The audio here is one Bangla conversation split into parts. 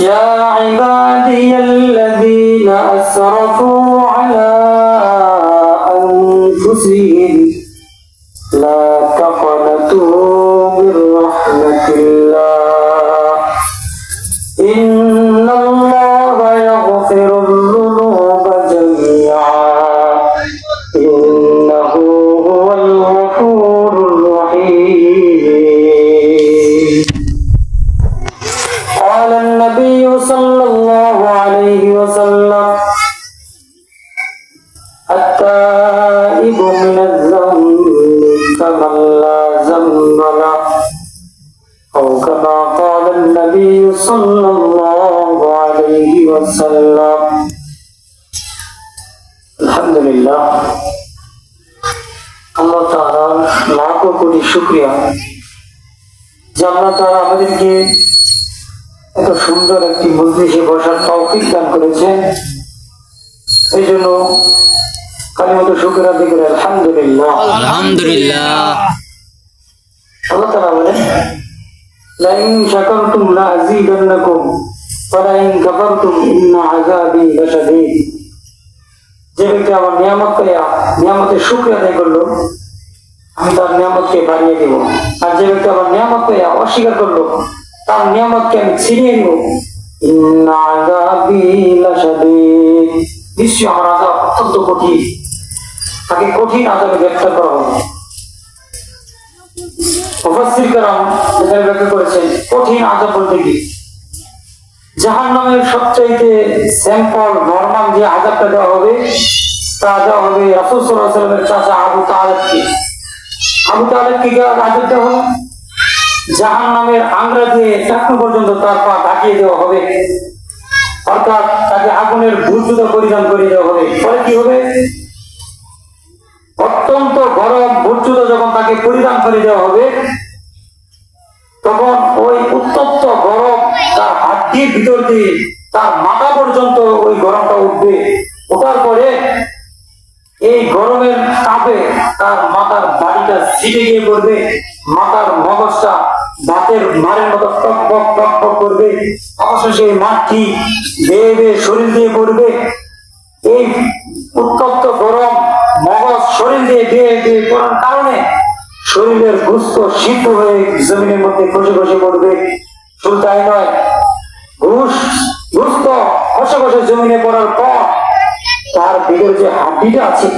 يا عبادي الذين أسرفوا على আলহামদুলিল্লাহ। আল্লাহ তাআলার লাখো কোটি শুকরিয়া। যে আল্লাহ তাআলা আমাদেরকে এত সুন্দর একটি মজলিসে বসার তৌফিক দান করেছেন। এই জন্য কালিমত শুকর আদি করে আলহামদুলিল্লাহ। আলহামদুলিল্লাহ। আল্লাহ তাআলা বলেন লা ইন শাকারতুম লা আযীদান্নাকুম। ওয়া লাইন কাফারতুম ইন্না আযাবি লাশাদীদ যে ব্যক্তি আমার নিয়ামত পেয়া নিয়ামতের শুকরিয়া আদায় করলো আমি তার নিয়ামতকে বাড়িয়ে দেব আর যে ব্যক্তি আমার নিয়ামত পেয়া অস্বীকার করলো তার নিয়ামতকে আমি ছিনিয়ে নিব ইন্না আযাবি লাশাদীদ নিশ্চয়ই আমার আযাব অত্যন্ত কঠিন তাকে কঠিন আযাবে গ্রেফতার করা হবে মুফাসসির کرام এখানে ব্যাখ্যা করেছেন কঠিন আযাব বলতে কি জাহান্নামের সবচাইতে স্যাম্পল নরমাল যে আযাবটা দেওয়া হবে, তা দেওয়া হবে রাসূল ওয়াসাল্লামের চাচা আবু তালেবকে। আবু তালেবকে কি দেওয়া হবে জাহান্নামের আংরা দিয়ে টাকনু পর্যন্ত তার পা ঢাকিয়ে দেওয়া হবে। অর্থাৎ তাকে আগুনের ভূজুতা পরিধান করে দেওয়া হবে। ফলে কি হবে? অত্যন্ত গরম ভূর্জুত যখন তাকে পরিধান করে দেওয়া হবে, তখন ওই উত্তপ্ত তার হাড্ডির ভিতর দিয়ে তার মাথা পর্যন্ত ওই গরমটা উঠবে। ওঠার পরে এই গরমের তাপে তার মাথার বাড়িটা ছিটে গিয়ে পড়বে। মাথার মগজটা বাতের মারের মতো টক টক টক টক করবে। অবশেষে মাঠটি বেয়ে বেয়ে শরীর দিয়ে পড়বে। এই উত্তপ্ত গরম মগজ শরীর দিয়ে বেয়ে বেয়ে পড়ার কারণে শরীরের গুস্ত সিদ্ধ হয়ে জমিনের মধ্যে খসে খসে পড়বে। শুধু তাই নয় ঘুষ খসে খসে জমিনে পড়ার পর তার ভিতরে যে হাড্ডিটা আছে,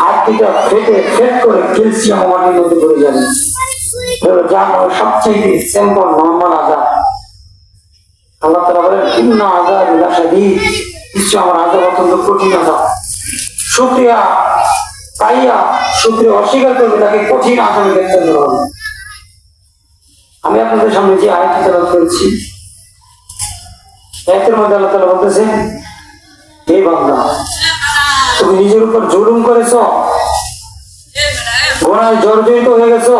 হাড্ডিটা ফেটে, ফেট করে ক্যালসিয়াম মাটির মধ্যে পড়ে যাবে। আজাদ। আজাদ আজাব অত্যন্ত কঠিন আজাব শুক্রিয়া পাইয়া শুক্রিয়া অস্বীকার করবে, তাকে কঠিন গ্রেফতার হবে। আমি আপনাদের সামনে যে আয়াত তেলাওয়াত করেছি আয়াতের মধ্যে আল্লাহ তাআলা বলতেছেন হে বান্দা তুমি নিজের উপর জুলুম করেছ গোনায় জর্জরিত হয়ে গেছো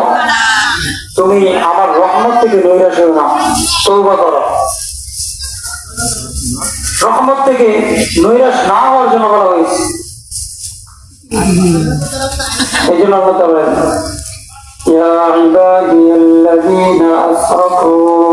তুমি আমার রহমত থেকে নৈরাশ হও না তৌবা করো রহমত থেকে নৈরাশ না হওয়ার জন্য বলা হয়েছে এই জন্য আল্লাহ তাআলা বলেন, يا عبادي الذين أسرفوا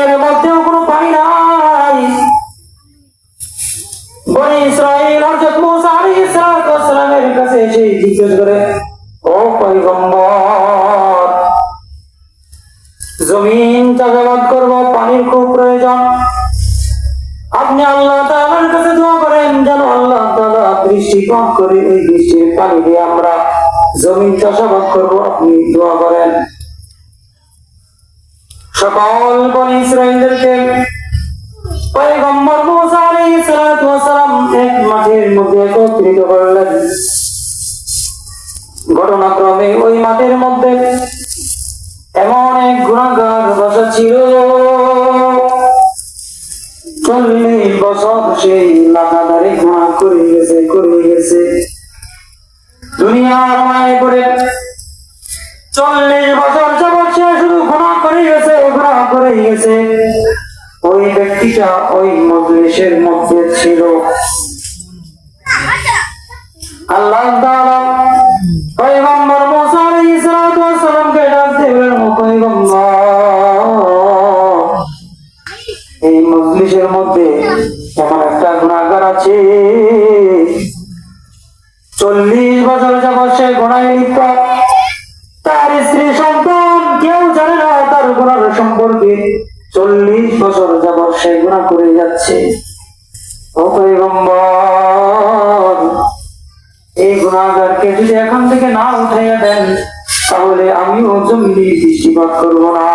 আপনি আল্লাহ তাআলার কাছে দোয়া করেন, যেন আল্লাহ তাআলা বৃষ্টি কম করে এই বৃষ্টির পানি দিয়ে আমরা জমিন চাষাবাদ করব, আপনি দোয়া করেন। সকল বনি পয়গম্বর এক মাঠের মধ্যে একত্রিত করলেন। ঘটনাক্রমে ওই মাঠের মধ্যে এমন এক গুণাগার বসা ছিল বছর সেই করে গেছে করে গেছে। দুনিয়ার পড়ে চল্লিশ বছর যাবৎ সে শুধু করে গেছে করে গেছে। ওই ব্যক্তিটা ওই মজলিসের মধ্যে ছিল। আল্লাহ চল্লিশ বছর যাবৎ সে গুণা করে যাচ্ছে। এই গুণাগারকে যদি এখান থেকে না উঠাইয়া দেন, তাহলে আমিও জমিনে দৃষ্টিপাত করব না।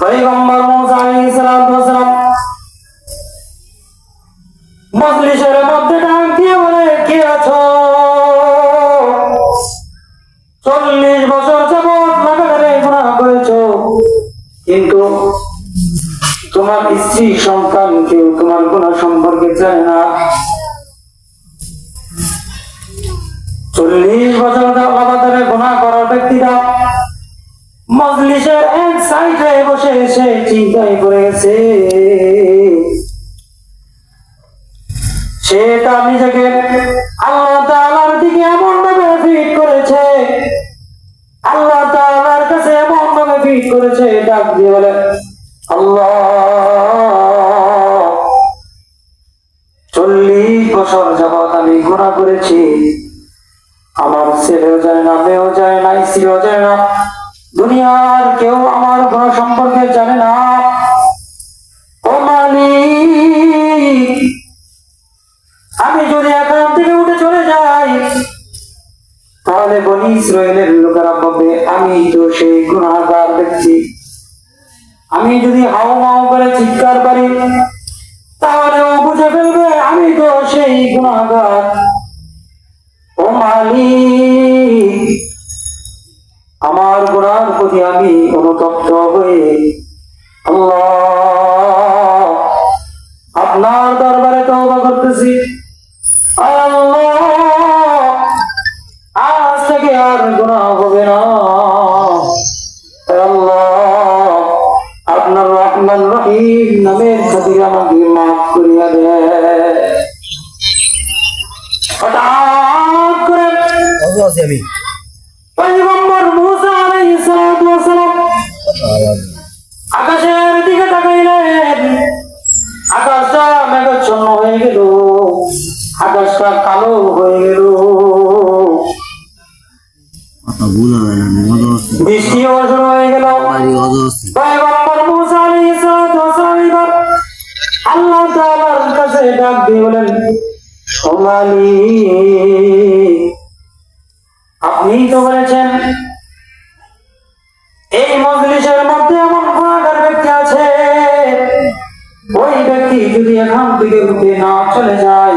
পয়গম্বর মজলিসের মধ্যে মজলিসের এক সাইডে বসে এসে চিন্তায় পড়ে গেছে। সে তার নিজেকে আল্লাহ দিকে এমন ভাবে ফিট করেছে। আল্লাহ কাছে এমন ভাবে ফিট করেছে, ডাক দিয়ে বলে, আল্লাহ, চল্লিশ বছর যাবৎ আমি গুণা করেছি। আমার ছেলেও জানে না, মেয়েও জানে না, স্ত্রীও জানে না। দুনিয়ার কেউ আমার গুণ সম্পর্কে জানে না। ও মালিক, আমি যদি এখান থেকে উঠে চলে যাই, তাহলে বনি ইসরায়েলের লোকেরা বলবে, আমি তো সেই গুণাগার ব্যক্তি। আমি যদি হাও মাও করে চিৎকার পারি তাহলে ও বুঝে ফেলবে, আমি তো সেই গুণাগার ও মালিক প্রতি আমি অনুতপ্ত হয়ে আপনার দরবারে তওবা করতেছি। আজ থেকে আর গুনাহ হবে না। আকাশটা কালো হয়ে গেল। বৃষ্টিও শুরু হয়ে আল্লাহ তাআলার কাছে ডাক দিয়ে বলেন আপনি তো বলেছেন এই মজলিসের মধ্যে এমন গুণাগার ব্যক্তি আছে ওই ব্যক্তি যদি এখান থেকে উঠে না চলে যায়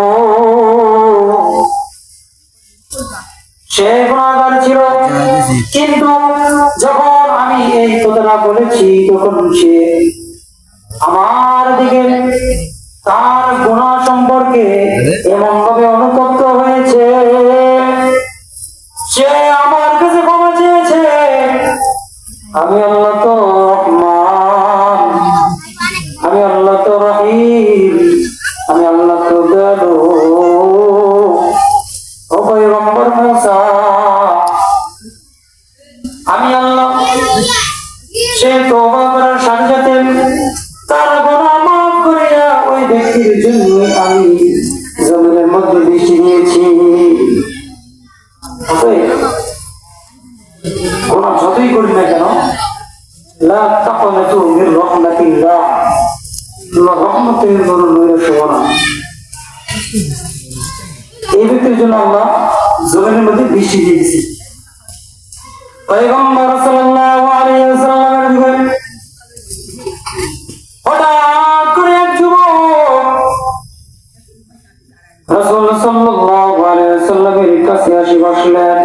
সে গুণাগার ছিল। কিন্তু যখন আমি এই কথাটা বলেছি, তখন সে আমার দিকে তার গুণা সম্পর্কে এমন ভাবে অনুতপ্ত হয়েছে। সে আমার কাছে ক্ষমা চেয়েছে। আমি আল্লাহ তো আমি আল্লাহ সে তওবা করার সাথে তার গুনাহ মাফ করিয়া ওই ব্যক্তির জন্য আমি জমিনের মধ্যে বৃষ্টি অতএব, গুনাহ যতই করি না কেন এই ব্যক্তির জন্য আমরা জমিনের মধ্যে বৃষ্টি দিয়েছি। পয়গম্বর সাল্লাল্লাহু আলাইহি ওয়াসাল্লামের যুগে হঠাৎ করে এক যুবক রাসূল সাল্লাল্লাহু আলাইহি ওয়াসাল্লামের কাছে আসি, বসলেন।